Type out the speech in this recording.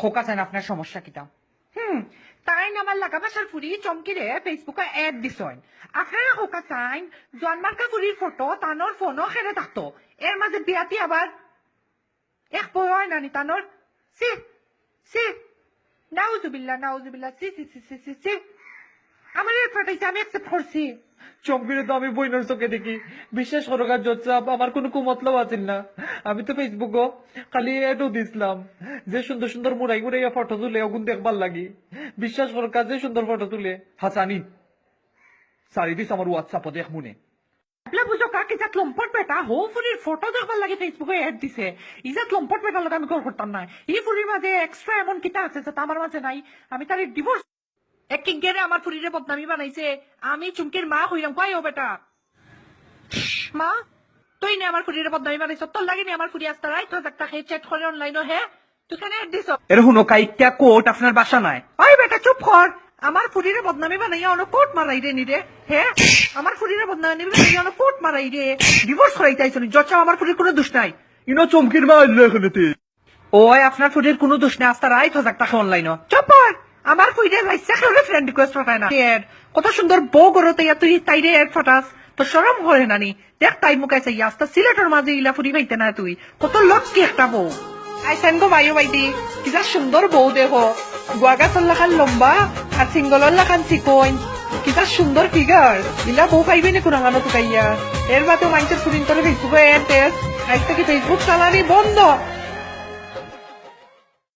খোকা চান আপনার সমস্যা কিটা। হুম তাই আমার লাগা বাসার ফুরি চমকিরে ফেসবুকে এড দিছইন। আপনারা খোকা চাইন, জন্মার্কা ফুরির ফটো তানোর ফোনও খেলে থাকতো এর মাঝে বিয়াতি আবার এক বয় নানি তানোর সি সি নাউজুবিল্লাহ নাউজুবিল্লাহ সি সি সি সি সি সি আমার এর ফাটাইছে আমি একসেপ্ট করছি চমকিরে তো আমি বইনার চোখে দেখি। বিশ্বাস করো কাজ জোচ্চাপ আমার কোনো কুমতলব আছিল না। আমি তো ফেসবুকও খালি এডও দিছিলাম। যে সুন্দর সুন্দর মুড়াই মুড়াইয়া ফটো তুলে, ওগুন দেখবার লাগি। বিশ্বাস করো কাজ যে সুন্দর ফটো তুলে, হাসানি। সারি দিস আমার হোয়াটসঅ্যাপও দেখ বেটা? হো ফটো লাগে ফেসবুকে এড দিছে। আমি এমন আছে আমার মাঝে নাই। আমি তার ডিভোর্স এক আমার ফুরিরে বদনামি বানাইছে। আমি চুমকির মা হইলাম কয় ও বেটা? মা তুই নে আমার ফুরিরে বদনামি বানাইছ তোর লাগে নি আমার ফুরি আসতে রাই তো একটা হে চ্যাট করে অনলাইনে হে এড দিছ? এর হুনো কাইটা কোট আপনার বাসা নাই। ওই বেটা চুপ কর। আমার ফুরিরে বদনামি বানাইয়া অন কোট মারাই রে নি রে হে? আমার ফুরিরে বদনামি বানাইয়া অন কোট মারাই রে। ডিভোর্স যচ্ছা আমার ফুরির কোনো দোষ নাই। ইনো চমকির মা এখানেতে। ওই আপনার ফুরির কোনো দোষ নেই আস্তা রাইট হাজার টাকা অনলাইন চুপ কর। আমার ফুরিরে রাইসা খেলে ফ্রেন্ড রিকোয়েস্ট পাঠায় না কত সুন্দর বউ গরতে তুই তাইরে এর ফটাস। তো সরম করে নানি দেখ তাই মুখে চাই আস্তা সিলেটের মাঝে ইলা ফুরি পাইতে না তুই। কত লক্ষ্মী একটা বউ। আইসেন গো বাইও বাইদি কিটা সুন্দর বউ দেখো গুয়াগাছর লাখান লম্বা আর সিঙ্গলর লাখান চিকন। কিটা সুন্দর ফিগার ইলা বউ পাইবে নি কুরাঙানো তুকাইয়া এর বাদে মাইন্সের ফুরিন তোর ফেসবুকে এর টেস্ট আজ থেকে ফেসবুক চালানি বন্ধ।